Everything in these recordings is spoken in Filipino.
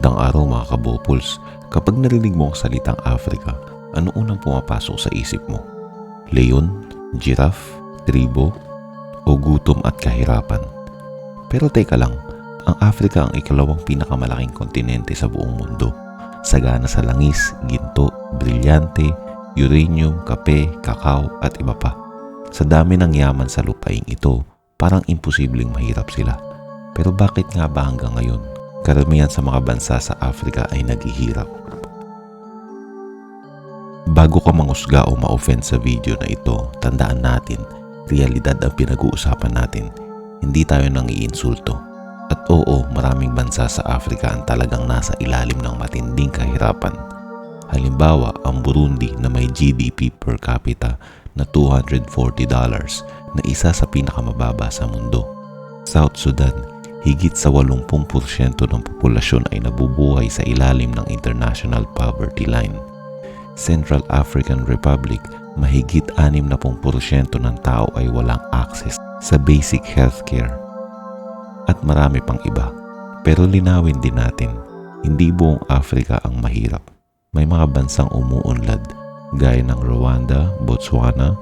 Magandang araw mga kabopols. Kapag narinig mo ang salitang Africa, ano unang pumapasok sa isip mo? Leon, giraffe, tribo, o gutom at kahirapan? Pero teka lang, ang Africa ang ikalawang pinakamalaking kontinente sa buong mundo. Sagana sa langis, ginto, brilyante, uranium, kape, kakao at iba pa. Sa dami ng yaman sa lupaing ito, parang imposibleng mahirap sila. Pero bakit nga ba hanggang ngayon karamihan sa mga bansa sa Africa ay naghihirap. Bago ka mangusga o ma-offend sa video na ito, tandaan natin, realidad ang pinag-uusapan natin. Hindi tayo nang iinsulto. At oo, maraming bansa sa Africa ang talagang nasa ilalim ng matinding kahirapan. Halimbawa, ang Burundi na may GDP per capita na $240 na isa sa pinakamababa sa mundo. South Sudan higit sa 80% ng populasyon ay nabubuhay sa ilalim ng International Poverty Line. Central African Republic, mahigit 60% ng tao ay walang access sa basic healthcare. At marami pang iba. Pero linawin din natin, hindi buong Africa ang mahirap. May mga bansang umuunlad gaya ng Rwanda, Botswana,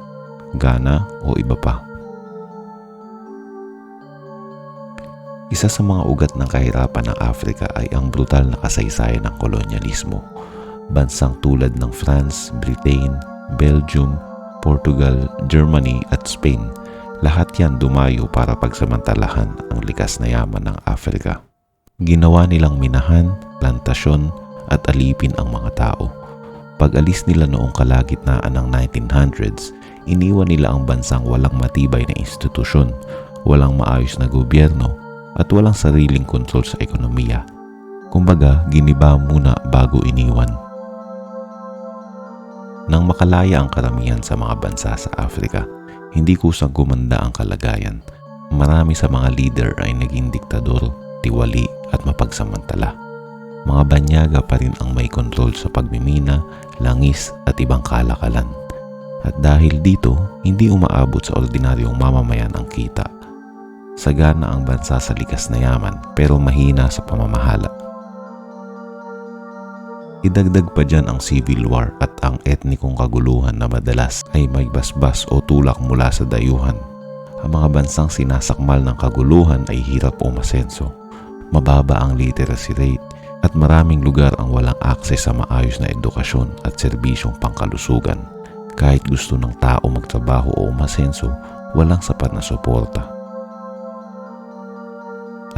Ghana o iba pa. Isa sa mga ugat ng kahirapan ng Afrika ay ang brutal na kasaysayan ng kolonyalismo. Bansang tulad ng France, Britain, Belgium, Portugal, Germany at Spain, lahat yan dumayo para pagsamantalahan ang likas na yaman ng Afrika. Ginawa nilang minahan, plantasyon at alipin ang mga tao. Pag alis nila noong kalagitnaan ng 1900s, iniwan nila ang bansang walang matibay na institusyon, walang maayos na gobyerno at walang sariling kontrol sa ekonomiya. Kumbaga, giniba muna bago iniwan. Nang makalaya ang karamihan sa mga bansa sa Afrika, hindi kusang gumanda ang kalagayan. Marami sa mga leader ay naging diktador, tiwali at mapagsamantala. Mga banyaga pa rin ang may kontrol sa pagmimina, langis at ibang kalakalan. At dahil dito, hindi umaabot sa ordinaryong mamamayan ang kita sagana ang bansa sa likas na yaman pero mahina sa pamamahala. Idagdag pa dyan ang civil war at ang etnikong kaguluhan na madalas ay may basbas o tulak mula sa dayuhan. Ang mga bansang sinasakmal ng kaguluhan ay hirap o masenso. Mababa ang literacy rate at maraming lugar ang walang akses sa maayos na edukasyon at serbisyong pangkalusugan. Kahit gusto ng tao magtrabaho o umasenso, walang sapat na suporta.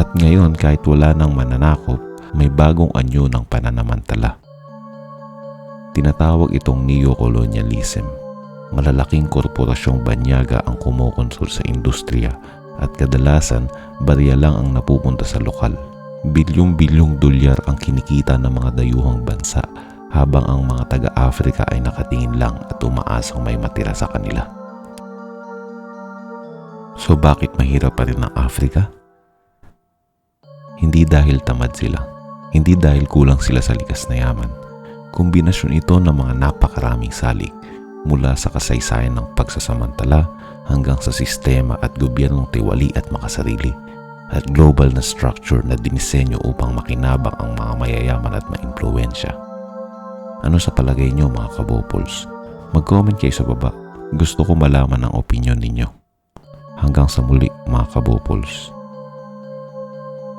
At ngayon kahit wala nang mananakop, may bagong anyo ng pananamantala. Tinatawag itong neocolonialism. Malalaking korporasyong banyaga ang kumukonsol sa industriya at kadalasan barya lang ang napupunta sa lokal. Bilyong-bilyong dolyar ang kinikita ng mga dayuhang bansa habang ang mga taga-Afrika ay nakatingin lang at umaasang may matira sa kanila. So bakit mahirap pa rin ang Afrika? Hindi dahil tamad sila, hindi dahil kulang sila sa likas na yaman. Kombinasyon ito ng mga napakaraming salik mula sa kasaysayan ng pagsasamantala hanggang sa sistema at gobyernong tiwali at makasarili at global na structure na dinisenyo upang makinabang ang mga mayayaman at maimpluensya. Ano sa palagay niyo mga kabopols? Mag-comment kayo sa baba. Gusto ko malaman ang opinion ninyo. Hanggang sa muli mga kabopols.